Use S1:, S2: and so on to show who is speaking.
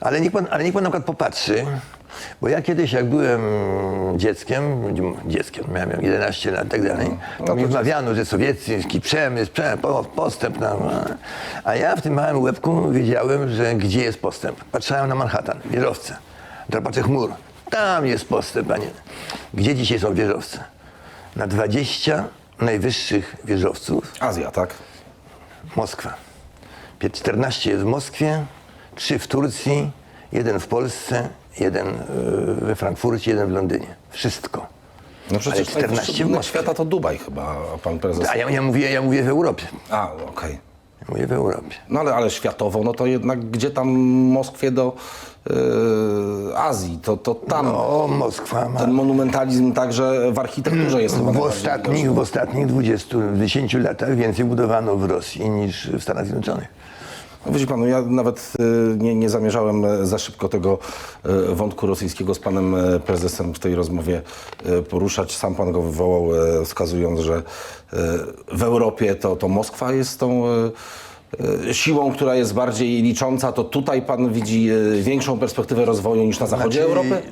S1: Ale niech pan, ale niech pan na przykład popatrzy, bo ja kiedyś jak byłem dzieckiem, dzieckiem, miałem 11 lat i tak dalej, to mi wmawiano, że sowiecki przemysł, przemysł, po- postęp, no, a ja w tym małym łebku wiedziałem, że gdzie jest postęp. Patrzyłem na Manhattan, wieżowce, drapacze chmur, tam jest postęp, panie. Gdzie dzisiaj są wieżowce? Na 20 najwyższych wieżowców
S2: Azja, tak?
S1: Moskwa. Pię- 14 jest w Moskwie, 3 w Turcji, jeden w Polsce, jeden y, we Frankfurcie, jeden w Londynie. Wszystko.
S2: No przecież
S1: 14 w
S2: świata to Dubaj chyba, pan prezes.
S1: A ja, ja, mówię, ja mówię w Europie.
S2: A, okej.
S1: Ja mówię w Europie.
S2: No ale, ale światowo, no to jednak gdzie tam Moskwie do e, Azji, to, to tam
S1: O, Moskwa ma
S2: ten monumentalizm także w architekturze jest chyba
S1: w ostatnich, w ostatnich 20, 10 latach więcej budowano w Rosji niż w Stanach Zjednoczonych.
S2: No, Widzi pan, ja nawet e, nie, nie zamierzałem e, za szybko tego e, wątku rosyjskiego z panem e, prezesem w tej rozmowie poruszać. Sam pan go wywołał, wskazując, że w Europie to, to Moskwa jest tą siłą, która jest bardziej licząca. To tutaj pan widzi większą perspektywę rozwoju niż na zachodzie
S1: Znaczy,
S2: Europy?